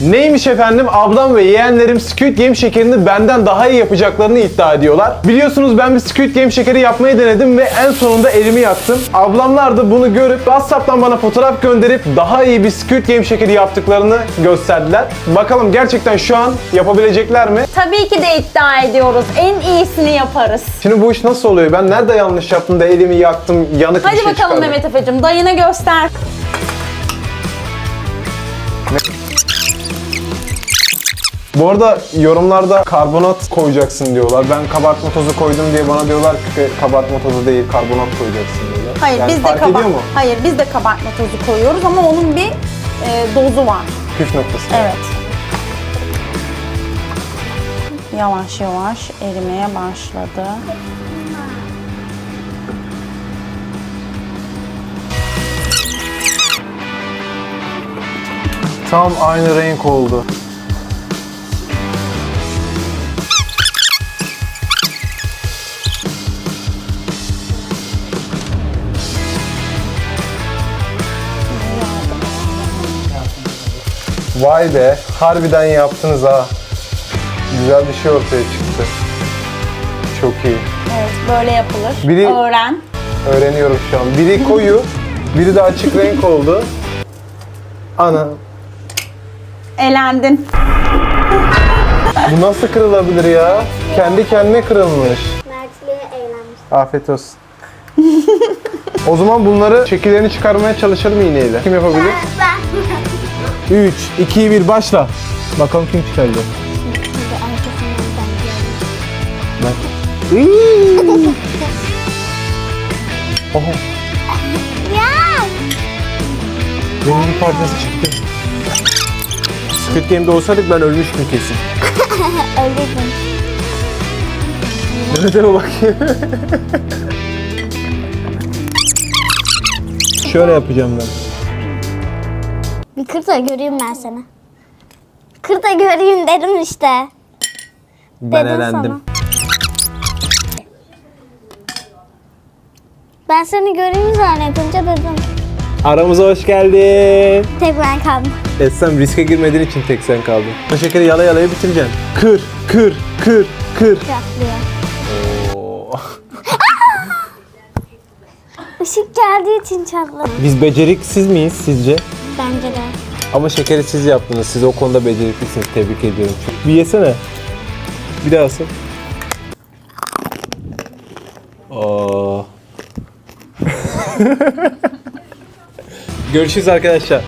Neymiş efendim? Ablam ve yeğenlerim Squid Game şekerini benden daha iyi yapacaklarını iddia ediyorlar. Biliyorsunuz ben bir Squid Game şekeri yapmayı denedim ve en sonunda elimi yaktım. Ablamlar da bunu görüp WhatsApp'tan bana fotoğraf gönderip daha iyi bir Squid Game şekeri yaptıklarını gösterdiler. Bakalım gerçekten şu an yapabilecekler mi? Tabii ki de iddia ediyoruz. En iyisini yaparız. Şimdi bu iş nasıl oluyor? Ben nerede yanlış yaptım da elimi yaktım, yanık bir Hadi şey bakalım çıkardım. Mehmet Efe'cim dayına göster. Bu arada yorumlarda karbonat koyacaksın diyorlar. Ben kabartma tozu koydum diye bana diyorlar ki kabartma tozu değil karbonat koyacaksın diyorlar. Hayır yani biz de fark kaba- ediyor mu? Hayır biz de kabartma tozu koyuyoruz ama onun bir e, dozu var. Püf noktası. Evet. Yavaş yavaş erimeye başladı. Tam aynı renk oldu. Vay be, harbiden yaptınız ha. Güzel bir şey ortaya çıktı. Çok iyi. Evet böyle yapılır. Biri- Öğren. Öğreniyorum şu an. Biri koyu, biri de açık renk oldu. Ana, Elendin. bu nasıl kırılabilir ya? Kendi kendine kırılmış. Mert'le eğlenmiş. Afiyet olsun. o zaman bunları şekillerini çıkarmaya çalışalım iğneyle. Kim yapabilir? Ben. 3, 2, 1 başla. Bakalım kim çıkaracak. Şimdi arkasından ben diyorum. Iiii. Ya! benim bir parçası çıktı. Squid Game'de olsaydık ben ölmüştüm kesin. Öldürdüm. Mehmet'e bakayım. Şöyle yapacağım ben. Bir kır da göreyim ben seni. Kır da göreyim dedim işte. Ben Dedim elendim. sana. Ben seni göreyim zannedince dedim. Aramıza hoş geldin. Tek ben kaldım. Etsem riske girmediğin için tek sen kaldın. Bu şekeri yala yalaya bitireceksin. Kır, kır, kır, kır. Oo. Işık geldiği için çatladı. Biz beceriksiz miyiz sizce? Bence de. Ama şekeri siz yaptınız. Siz o konuda beceriklisiniz. Tebrik ediyorum. Bir yesene. Bir daha ısır. Aa. Görüşürüz arkadaşlar.